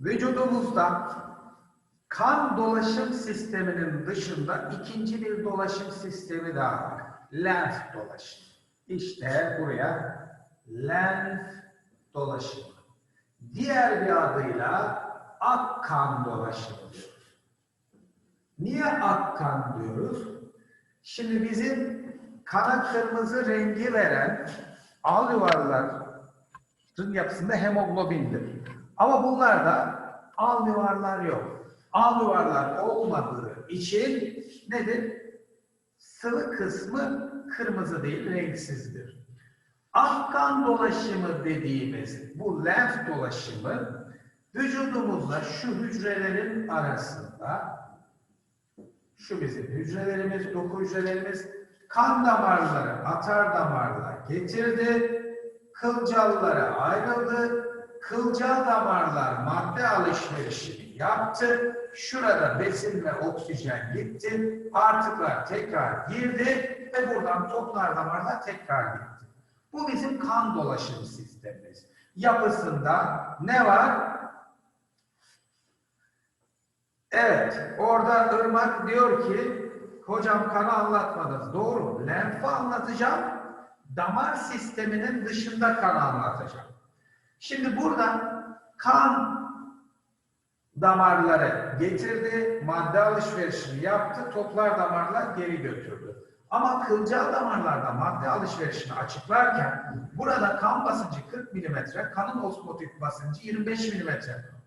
Vücudumuzda kan dolaşım sisteminin dışında ikinci bir dolaşım sistemi daha var. Lenf dolaşım. İşte buraya lenf dolaşımı. Diğer bir adıyla ak kan dolaşımı diyoruz. Niye ak kan diyoruz? Şimdi bizim kana kırmızı rengi veren al yuvarların yapısında hemoglobindir. Ama bunlarda al yuvarlar yok. Al yuvarlar olmadığı için nedir? Sıvı kısmı kırmızı değil, renksizdir. Akkan dolaşımı dediğimiz bu lenf dolaşımı vücudumuzda şu hücrelerin arasında şu bizim hücrelerimiz, doku hücrelerimiz kan damarları, atar damarlar getirdi, kılcallara ayrıldı, kılcal damarlar madde alışverişini yaptı, şurada besin ve oksijen gitti, artıklar tekrar girdi ve buradan toplar damarlar tekrar gitti. Bu bizim kan dolaşım sistemimiz. Yapısında ne var? Evet, orada Irmak diyor ki, hocam kanı anlatmadınız. Doğru? Lenfi anlatacağım, damar sisteminin dışında kanı anlatacağım. Şimdi burada kan damarları getirdi, madde alışverişini yaptı, toplar damarlar geri götürdü. Ama kılcal damarlarda madde alışverişini açıklarken burada kan basıncı 40 mm, kanın osmotik basıncı 25 mm.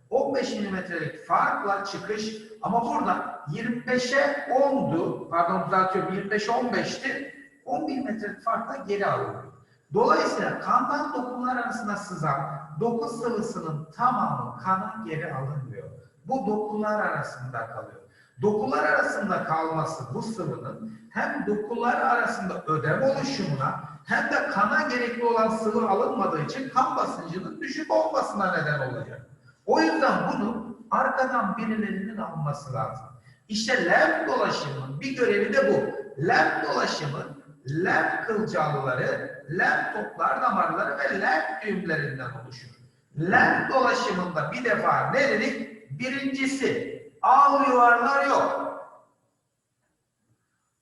15 milimetrelik farkla çıkış ama burada 25'e 10'du, pardon düzeltiyorum 25'e 15'ti, 10 milimetrelik farkla geri alınıyor. Dolayısıyla kandan dokular arasında sızan doku sıvısının tamamı kana geri alınmıyor. Bu dokular arasında kalıyor. Dokular arasında kalması bu sıvının hem dokular arasında ödem oluşumuna hem de kana gerekli olan sıvı alınmadığı için kan basıncının düşük olmasına neden olacak. O yüzden bunu arkadan birilerinin alması lazım. İşte lenf dolaşımının bir görevi de bu. Lenf dolaşımı lenf kılcalları, lenf toplar damarları ve lenf düğümlerinden oluşur. Lenf dolaşımında bir defa ne dedik? Birincisi al yuvarlar yok.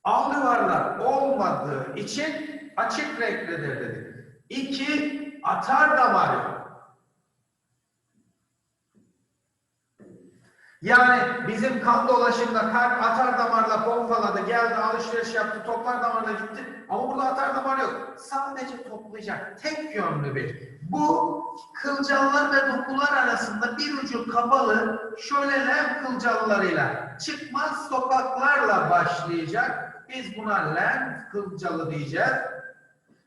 Al yuvarlar olmadığı için açık renklidir dedik. İki, atar damar yok. Yani bizim kan dolaşımda kalp atar damarla pompaladı, geldi alışveriş yaptı, toplar damarla gitti. Ama burada atar damar yok. Sadece toplayacak. Tek yönlü bir. Bu kılcallar ve dokular arasında bir ucu kapalı şöyle lenf kılcallarıyla çıkmaz sokaklarla başlayacak. Biz buna lenf kılcalı diyeceğiz.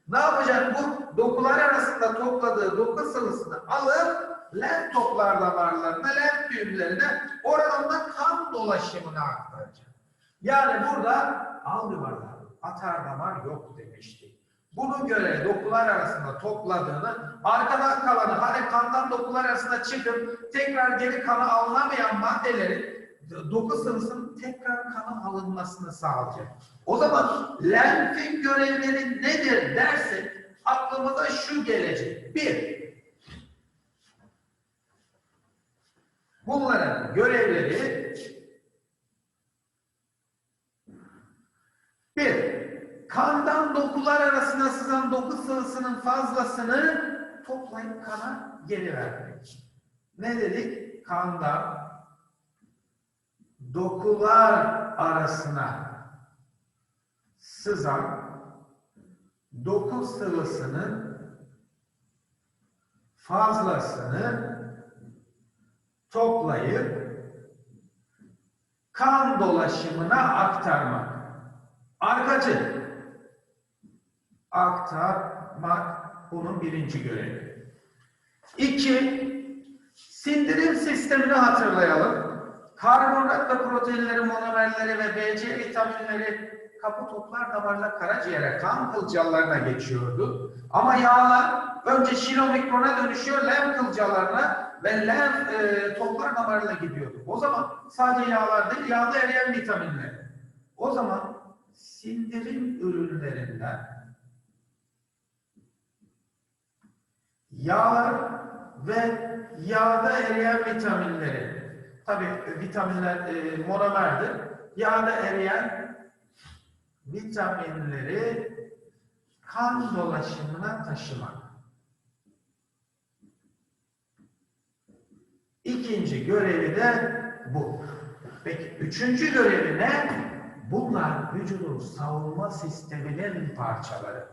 Ne yapacak bu? Dokular arasında topladığı doku sıvısını alıp lenf toplar damarlarına, lenf düğümlerine oradan da kan dolaşımına aktaracak. Yani burada al yuvarlar, atar damar yok demiştik. Bunu göre dokular arasında topladığını, arkadan kalanı hani kandan dokular arasında çıkıp tekrar geri kana alınamayan maddelerin doku sıvısının tekrar kana alınmasını sağlayacak. O zaman lenfin görevleri nedir dersek aklımıza şu gelecek. Bir, bunların görevleri bir, kandan dokular arasına sızan doku sıvısının fazlasını toplayıp kana geri vermek. Ne dedik? Kandan dokular arasına sızan doku sıvısının fazlasını toplayıp kan dolaşımına aktarmak. Arkacı aktarmak bunun birinci görevi. İki, sindirim sistemini hatırlayalım. Karbonhidrat ve proteinleri, monomerleri ve BC vitaminleri kapı toplar damarla karaciğere, kan kılcallarına geçiyordu. Ama yağlar önce şilomikrona dönüşüyor, lenf kılcallarına ve lenf e, toplar damarına gidiyordu. O zaman sadece yağlar değil, yağda eriyen vitaminler. O zaman sindirim ürünlerinden yağlar ve yağda eriyen vitaminleri. Tabi vitaminler e, monomerdir. Yağda eriyen vitaminleri kan dolaşımına taşımak. İkinci görevi de bu. Peki üçüncü görevi ne? Bunlar vücudun savunma sisteminin parçaları.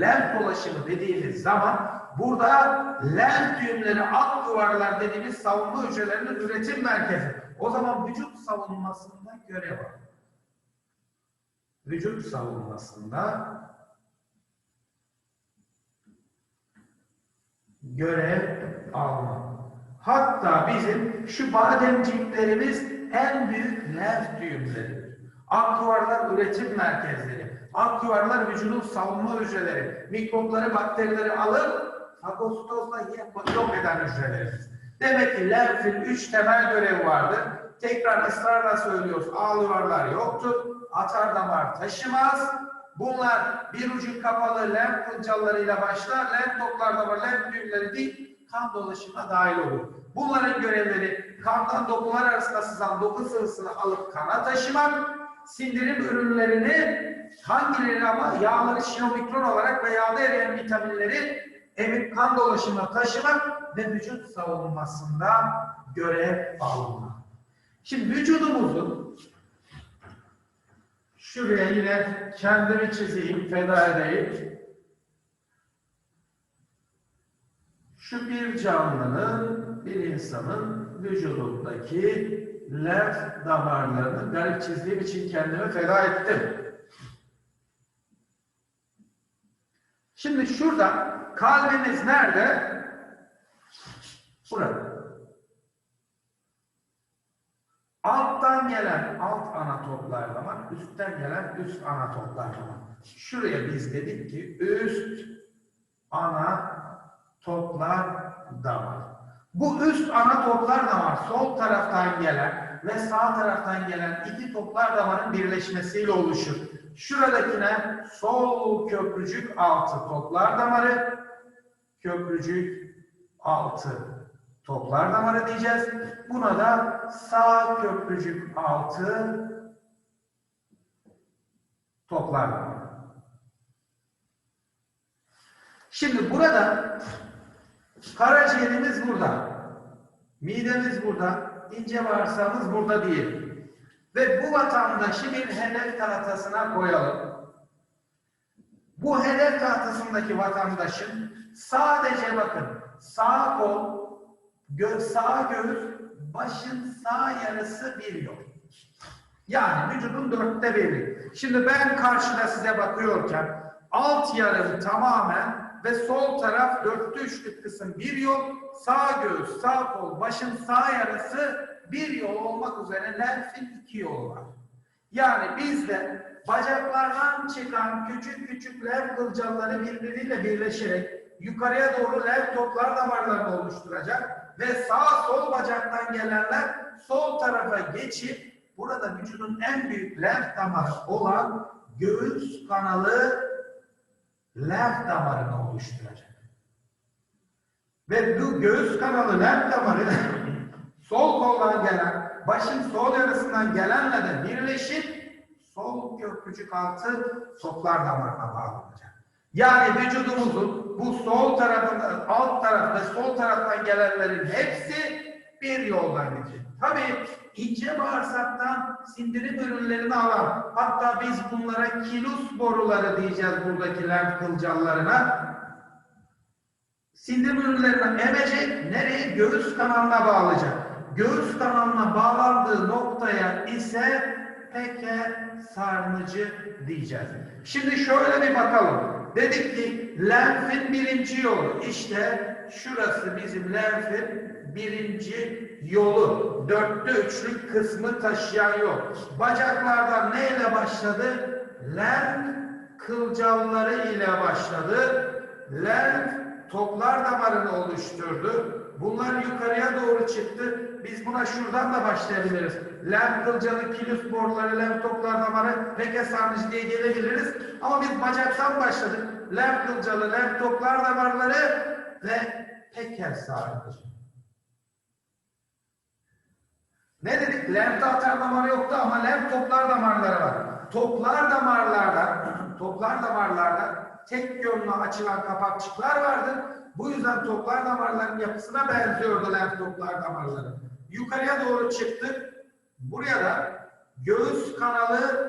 Lenf dolaşımı dediğimiz zaman burada lenf düğümleri, alt duvarlar dediğimiz savunma hücrelerinin üretim merkezi. O zaman vücut savunmasında görev var. Vücut savunmasında görev alma. Hatta bizim şu bademciklerimiz en büyük lenf düğümleridir. Akduvarlar üretim merkezleri. Akduvarlar vücudun savunma hücreleri. Mikropları, bakterileri alıp fagositozla yok eden hücrelerimiz. Demek ki lenfin üç temel görevi vardır. Tekrar ısrarla söylüyoruz. Ağlıvarlar yoktur. Atar damar taşımaz. Bunlar bir ucu kapalı lenf kılcallarıyla başlar. Lenf toplar damar, lenf düğümleri değil, kan dolaşımına dahil olur. Bunların görevleri kandan dokular arasında sızan doku sıvısını alıp kana taşımak, sindirim ürünlerini hangileri ama yağları şinomikron olarak ve yağda eriyen vitaminleri emip kan dolaşımına taşımak ve vücut savunmasında görev almak. Şimdi vücudumuzun şuraya yine kendimi çizeyim, feda edeyim. Şu bir canlının, bir insanın vücudundaki lenf damarlarını garip çizdiğim için kendimi feda ettim. Şimdi şurada kalbimiz nerede? Burada. Alttan gelen alt anatoplar damar, üstten gelen üst anatoplar damar. Şuraya biz dedik ki üst ana toplar damar. Bu üst ana toplar damar sol taraftan gelen ve sağ taraftan gelen iki toplar damarın birleşmesiyle oluşur. Şuradakine sol köprücük altı toplar damarı, köprücük altı toplar damarı diyeceğiz. Buna da sağ köprücük altı toplar damarı. Şimdi burada karaciğerimiz burada, midemiz burada, ince bağırsağımız burada değil. Ve bu vatandaşı bir hedef tahtasına koyalım. Bu hedef tahtasındaki vatandaşın sadece bakın sağ kol, gö sağ göğüs, başın sağ yarısı bir yol. Yani vücudun dörtte biri. Şimdi ben karşıda size bakıyorken alt yarım tamamen ve sol taraf dörtte üçlük kısım bir yol, sağ göğüs, sağ kol, başın sağ yarısı bir yol olmak üzere lenfin iki yolu var. Yani bizde bacaklardan çıkan küçük küçük lenf kılcalları birbiriyle birleşerek yukarıya doğru lenf toplar damarlarını oluşturacak ve sağ sol bacaktan gelenler sol tarafa geçip burada vücudun en büyük lenf damarı olan göğüs kanalı lenf damarını oluşturacak. Ve bu göğüs kanalı lenf damarı sol koldan gelen, başın sol yarısından gelenle de birleşip sol köprücük altı toplar damarına bağlanacak. Yani vücudumuzun bu sol tarafında, alt taraf ve sol taraftan gelenlerin hepsi bir yoldan gidecek. Tabii ince bağırsaktan sindirim ürünlerini alan, hatta biz bunlara kilus boruları diyeceğiz buradaki lenf kılcallarına. Sindirim ürünlerini emecek, nereye? Göğüs kanalına bağlayacak. Göğüs kanalına bağlandığı noktaya ise peke sarnıcı diyeceğiz. Şimdi şöyle bir bakalım. Dedik ki lenfin birinci yolu. İşte şurası bizim lenfin birinci yolu. Dörtte üçlük kısmı taşıyan yol. Bacaklardan neyle başladı? Lenf kılcalları ile başladı. Lenf toplar damarını oluşturdu. Bunlar yukarıya doğru çıktı. Biz buna şuradan da başlayabiliriz. Lenf kılcalı, kilus boruları, lenf toplar damarı, peke sarnıcı diye gelebiliriz. Ama biz bacaktan başladık. Lenf kılcalı, lenf toplar damarları ve tekel sağlıdır. Ne dedik? Lenfte atar damarı yoktu ama lenf toplar damarları var. Toplar damarlarda, toplar damarlarda tek yönlü açılan kapakçıklar vardır. Bu yüzden toplar damarların yapısına benziyordu lenf toplar damarları. Yukarıya doğru çıktık. Buraya da göğüs kanalı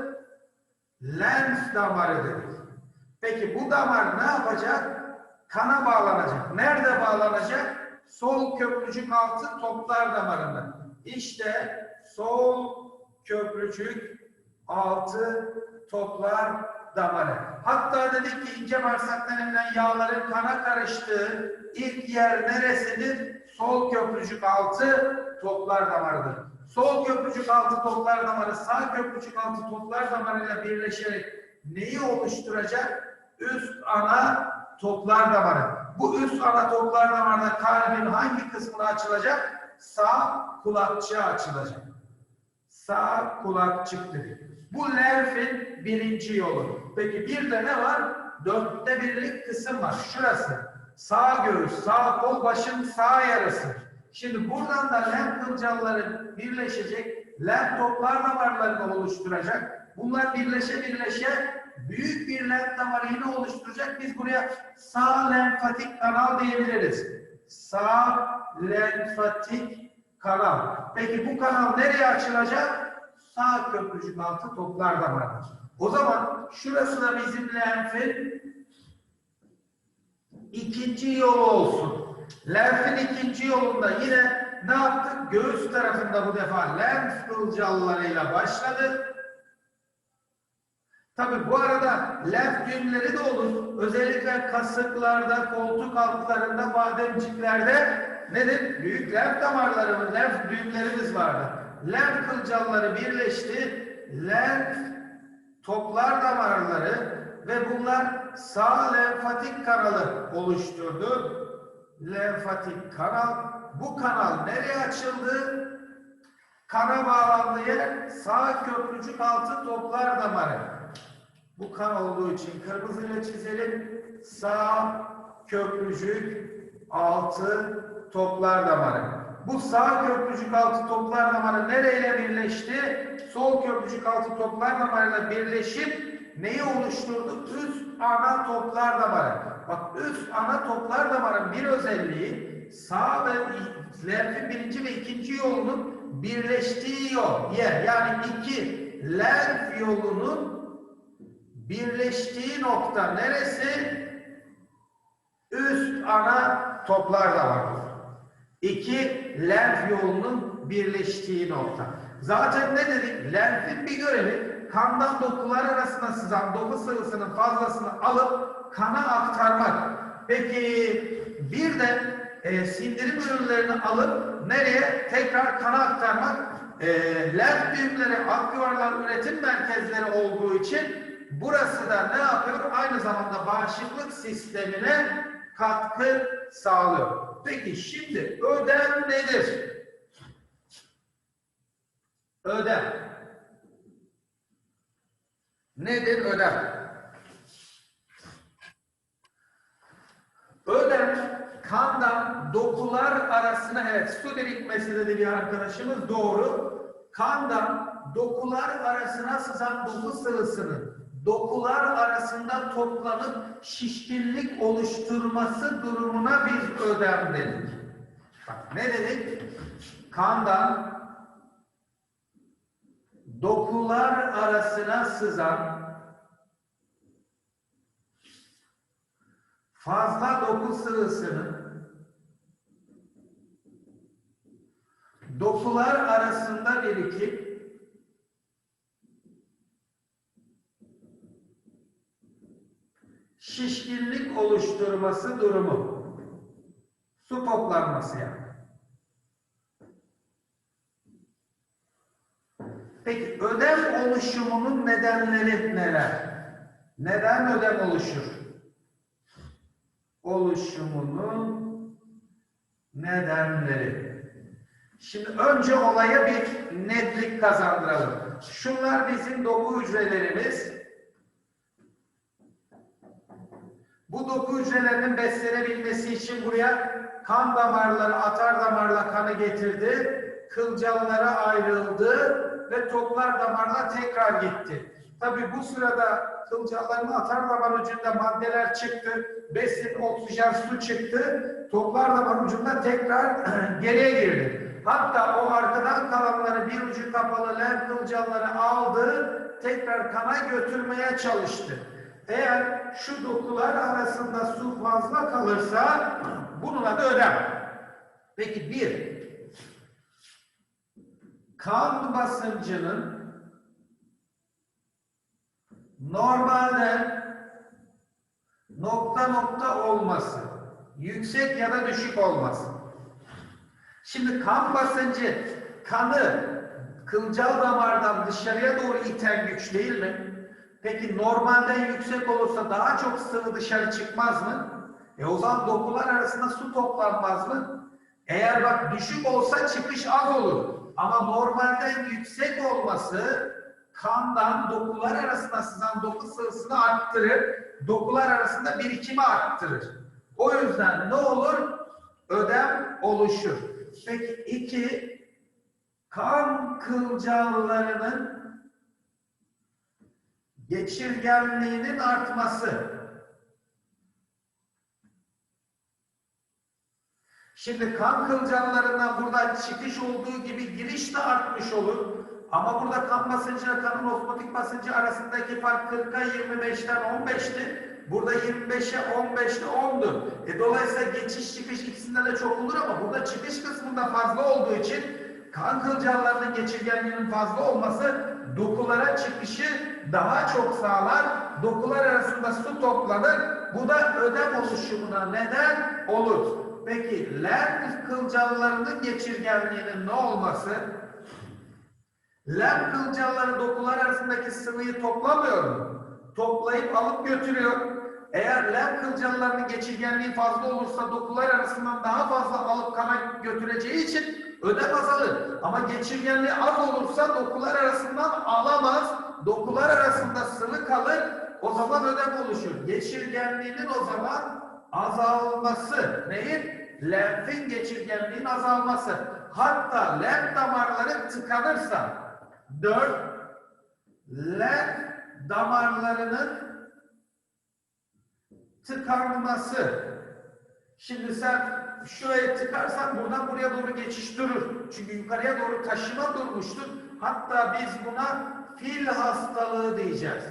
lens damarı dedik. Peki bu damar ne yapacak? Kana bağlanacak. Nerede bağlanacak? Sol köprücük altı toplar damarında. İşte sol köprücük altı toplar damarı. Hatta dedik ki ince bağırsaktan emilen yağların kana karıştığı ilk yer neresidir? Sol köprücük altı toplar damarıdır. Sol köprücük altı toplar damarı sağ köprücük altı toplar damarıyla birleşerek neyi oluşturacak? Üst ana toplar damarı. Bu üst ana toplar damarında kalbin hangi kısmına açılacak? Sağ kulakçığa açılacak. Sağ kulakçık dedik. Bu lenfin birinci yolu. Peki bir de ne var? Dörtte birlik kısım var. Şurası. Sağ göğüs, sağ kol, başın sağ yarısı. Şimdi buradan da lenf kılcalları birleşecek, lenf toplar damarlarını oluşturacak. Bunlar birleşe birleşe büyük bir lenf damarı yine oluşturacak. Biz buraya sağ lenfatik kanal diyebiliriz. Sağ lenfatik kanal. Peki bu kanal nereye açılacak? Sağ köprücük altı toplar damarı. O zaman şurası da bizim lenfin ikinci yolu olsun. Lenfin ikinci yolunda yine ne yaptık? Göğüs tarafında bu defa lenf kılcallarıyla başladı. Tabi bu arada lenf düğümleri de olur. Özellikle kasıklarda, koltuk altlarında, bademciklerde nedir? Büyük lenf damarları, lenf düğümlerimiz vardı. Lenf kılcalları birleşti. Lenf toplar damarları ve bunlar sağ lenfatik kanalı oluşturdu. Lenfatik kanal. Bu kanal nereye açıldı? Kana bağlandığı yer sağ köprücük altı toplar damarı. Bu kan olduğu için kırmızıyla çizelim. Sağ köprücük altı toplar damarı. Bu sağ köprücük altı toplar damarı nereyle birleşti? Sol köprücük altı toplar damarıyla birleşip neyi oluşturdu? Üst ana toplar damarı. Bak üst ana toplar damarın bir özelliği sağ ve lenfin birinci ve ikinci yolunun birleştiği yol yer. Yani iki lenf yolunun birleştiği nokta neresi? Üst ana toplar damarı. İki lenf yolunun birleştiği nokta. Zaten ne dedik? Lenfin bir görevi kandan dokular arasında sızan doku sıvısının fazlasını alıp kana aktarmak. Peki bir de e, sindirim ürünlerini alıp nereye? Tekrar kana aktarmak. E, lenf düğümleri akcivarlar üretim merkezleri olduğu için burası da ne yapıyor? Aynı zamanda bağışıklık sistemine katkı sağlıyor. Peki şimdi ödem nedir? Ödem. Nedir ödem? Ödem kandan dokular arasına evet su birikmesi dedi bir arkadaşımız doğru. Kandan dokular arasına sızan doku sıvısının dokular arasında toplanıp şişkinlik oluşturması durumuna biz ödem dedik. Bak ne dedik? Kandan dokular arasına sızan fazla doku sıvısının dokular arasında birikip şişkinlik oluşturması durumu. Su toplanması yani. Peki ödem oluşumunun nedenleri neler? Neden ödem oluşur? Oluşumunun nedenleri. Şimdi önce olaya bir netlik kazandıralım. Şunlar bizim doku hücrelerimiz. Bu doku hücrelerinin beslenebilmesi için buraya kan damarları, atar damarla kanı getirdi. Kılcallara ayrıldı ve toplar damarla tekrar gitti. Tabi bu sırada kılcalların atar damar ucunda maddeler çıktı. Besin, oksijen, su çıktı. Toplar damar ucunda tekrar geriye girdi. Hatta o arkadan kalanları bir ucu kapalı lenf kılcalları aldı. Tekrar kana götürmeye çalıştı. Eğer şu dokular arasında su fazla kalırsa bunun adı ödem. Peki bir, kan basıncının normalde nokta nokta olması, yüksek ya da düşük olması. Şimdi kan basıncı kanı kılcal damardan dışarıya doğru iten güç değil mi? Peki normalden yüksek olursa daha çok sıvı dışarı çıkmaz mı? E o zaman dokular arasında su toplanmaz mı? Eğer bak düşük olsa çıkış az olur. Ama normalden yüksek olması kandan dokular arasında sızan doku sıvısını arttırır. Dokular arasında birikimi arttırır. O yüzden ne olur? Ödem oluşur. Peki iki, kan kılcallarının geçirgenliğinin artması. Şimdi kan kılcallarından buradan çıkış olduğu gibi giriş de artmış olur. Ama burada kan basıncı kanın osmotik basıncı arasındaki fark 40'a 25'ten 15'ti. Burada 25'e 15'te 10'dur. E, dolayısıyla geçiş çıkış ikisinden de çok olur ama burada çıkış kısmında fazla olduğu için kan kılcallarının geçirgenliğinin fazla olması dokulara çıkışı daha çok sağlar. Dokular arasında su toplanır. Bu da ödem oluşumuna neden olur. Peki lenf kılcallarının geçirgenliğinin ne olması? Lenf kılcalları dokular arasındaki sıvıyı toplamıyor mu? Toplayıp alıp götürüyor. Eğer lenf kılcallarının geçirgenliği fazla olursa dokular arasından daha fazla alıp kana götüreceği için ödem azalır. Ama geçirgenliği az olursa dokular arasından alamaz. Dokular arasında sıvı kalır. O zaman ödem oluşur. Geçirgenliğinin o zaman azalması. Neyin? Lenfin geçirgenliğinin azalması. Hatta lenf damarları tıkanırsa dört lenf damarlarının tıkanması. Şimdi sen şuraya tıkarsan buradan buraya doğru geçiş durur. Çünkü yukarıya doğru taşıma durmuştur. Hatta biz buna fil hastalığı diyeceğiz.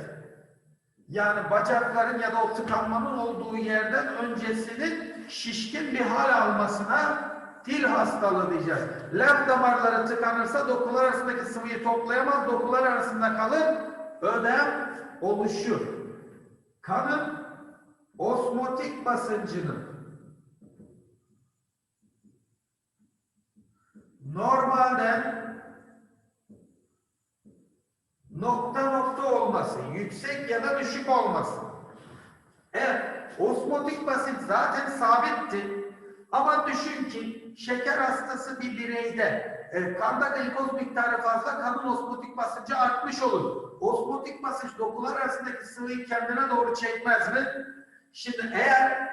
Yani bacakların ya da o tıkanmanın olduğu yerden öncesinin şişkin bir hal almasına fil hastalığı diyeceğiz. Lenf damarları tıkanırsa dokular arasındaki sıvıyı toplayamaz, dokular arasında kalır, ödem oluşur. Kanın osmotik basıncının normalden nokta nokta olması, yüksek ya da düşük olması. Evet, osmotik basınç zaten sabitti. Ama düşün ki şeker hastası bir bireyde e, kanda glikoz miktarı fazla kanın osmotik basıncı artmış olur. Osmotik basınç dokular arasındaki sıvıyı kendine doğru çekmez mi? Şimdi eğer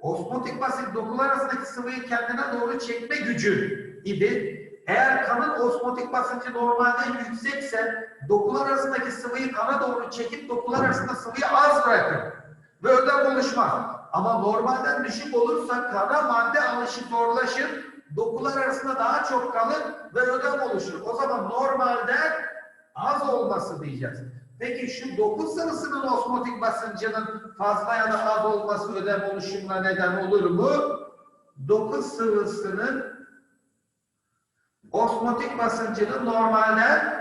osmotik basınç dokular arasındaki sıvıyı kendine doğru çekme gücü idi. Eğer kanın osmotik basıncı normalde yüksekse dokular arasındaki sıvıyı kana doğru çekip dokular arasında sıvıyı az bırakır. Ve ödem oluşmaz. Ama normalden düşük olursa kana madde alışı zorlaşır. Dokular arasında daha çok kalır ve ödem oluşur. O zaman normalde az olması diyeceğiz. Peki şu doku sıvısının osmotik basıncının fazla ya da az olması ödem oluşumuna neden olur mu? Doku sıvısının osmotik basıncının normalde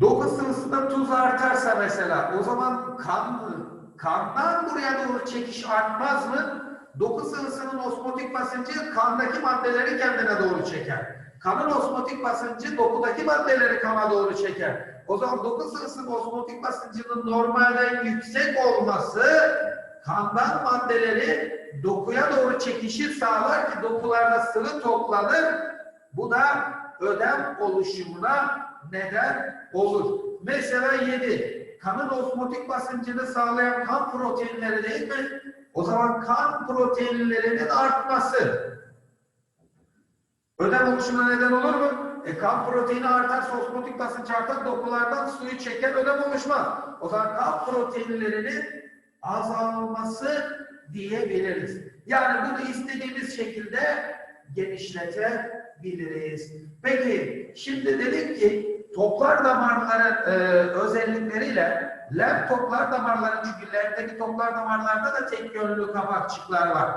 doku sıvısında tuz artarsa mesela o zaman kan kandan buraya doğru çekiş artmaz mı? Doku sıvısının osmotik basıncı kandaki maddeleri kendine doğru çeker. Kanın osmotik basıncı dokudaki maddeleri kana doğru çeker. O zaman doku sıvısının osmotik basıncının normalden yüksek olması kandan maddeleri dokuya doğru çekişir sağlar ki dokularda sıvı toplanır. Bu da ödem oluşumuna neden olur. Mesela 7. kanın osmotik basıncını sağlayan kan proteinleri değil mi? O zaman kan proteinlerinin artması. Ödem oluşumuna neden olur mu? E, kan proteini artarsa osmotik basınç artar, dokulardan suyu çeker, ödem oluşmaz. O zaman kan proteinlerinin azalması diyebiliriz. Yani bunu istediğimiz şekilde genişletebiliriz. Peki, şimdi dedik ki toplar damarların e, özellikleriyle lenf toplar damarların çünkü lenfteki toplar damarlarda da tek yönlü kapakçıklar var.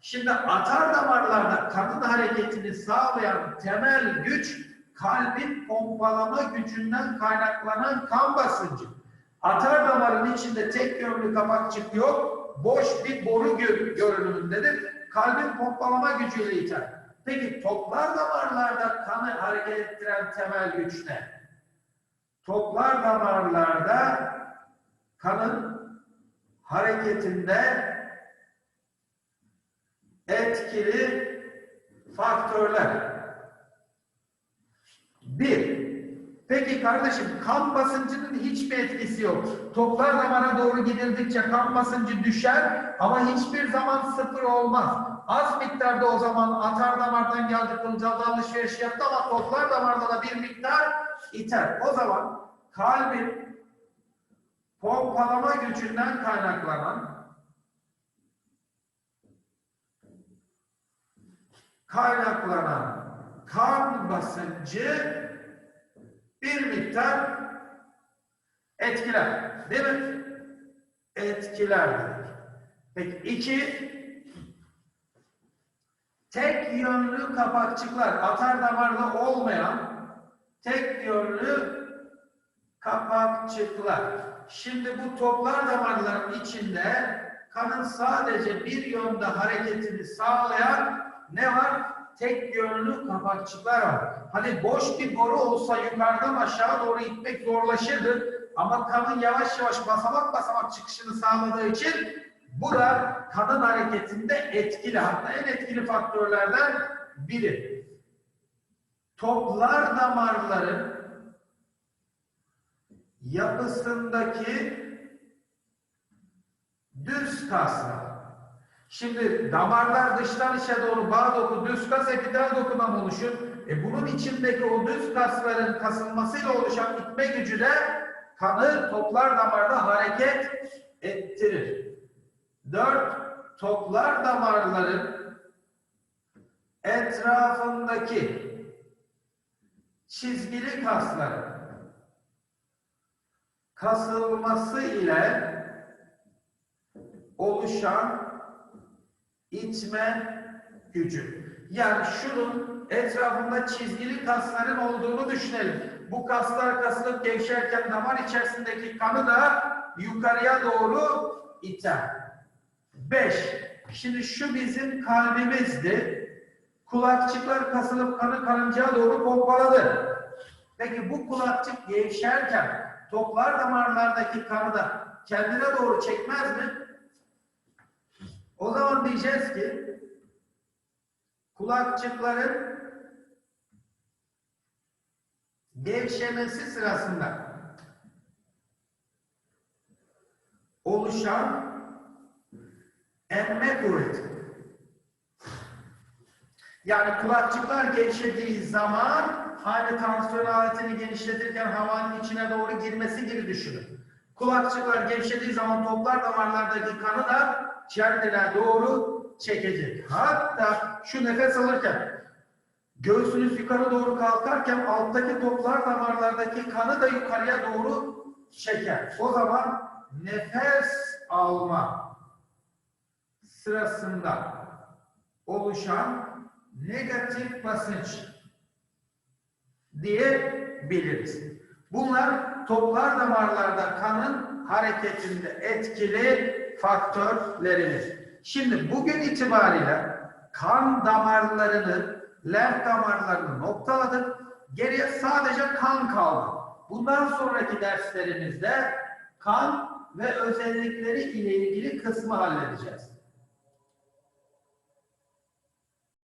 Şimdi atar damarlarda kanın hareketini sağlayan temel güç kalbin pompalama gücünden kaynaklanan kan basıncı. Atar damarın içinde tek yönlü kapakçık yok, boş bir boru gö- görünümündedir. Kalbin pompalama gücüyle iter. Peki toplar damarlarda kanı hareket ettiren temel güç ne? Toplar damarlarda kanın hareketinde etkili faktörler. Bir, peki kardeşim kan basıncının hiçbir etkisi yok. Toplar damara doğru gidildikçe kan basıncı düşer ama hiçbir zaman sıfır olmaz. Az miktarda o zaman atar damardan geldi kılcalda alışveriş yaptı ama toplar damarda da bir miktar iter. O zaman kalbin pompalama gücünden kaynaklanan kaynaklanan kan basıncı bir miktar etkiler. Değil mi? Etkiler dedik. Peki iki tek yönlü kapakçıklar atar damarda olmayan tek yönlü kapakçıklar. Şimdi bu toplar damarların içinde kanın sadece bir yönde hareketini sağlayan ne var? Tek yönlü kapakçıklar var. Hani boş bir boru olsa yukarıdan aşağı doğru gitmek zorlaşırdı. Ama kanın yavaş yavaş basamak basamak çıkışını sağladığı için bu da kanın hareketinde etkili. Hatta en etkili faktörlerden biri. Toplar damarların yapısındaki düz kaslar. Şimdi damarlar dıştan içe doğru bağ doku, düz kas epitel dokudan oluşur. E bunun içindeki o düz kasların kasılmasıyla oluşan itme gücü de kanı toplar damarda hareket ettirir. Dört, toplar damarların etrafındaki çizgili kasların kasılması ile oluşan itme gücü. Yani şunun etrafında çizgili kasların olduğunu düşünelim. Bu kaslar kasılıp gevşerken damar içerisindeki kanı da yukarıya doğru iter. 5. Şimdi şu bizim kalbimizdi. Kulakçıklar kasılıp kanı karıncaya doğru pompaladı. Peki bu kulakçık gevşerken toplar damarlardaki kanı da kendine doğru çekmez mi? O zaman diyeceğiz ki kulakçıkların gevşemesi sırasında oluşan emme kuvveti. Yani kulakçıklar gevşediği zaman aynı tansiyon aletini genişletirken havanın içine doğru girmesi gibi düşünün. Kulakçıklar gevşediği zaman toplar damarlardaki kanı da kendine doğru çekecek. Hatta şu nefes alırken göğsünüz yukarı doğru kalkarken alttaki toplar damarlardaki kanı da yukarıya doğru çeker. O zaman nefes alma sırasında oluşan negatif basınç diyebiliriz. Bunlar toplar damarlarda kanın hareketinde etkili faktörlerimiz. Şimdi bugün itibariyle kan damarlarını, lenf damarlarını noktaladık. Geriye sadece kan kaldı. Bundan sonraki derslerimizde kan ve özellikleri ile ilgili kısmı halledeceğiz.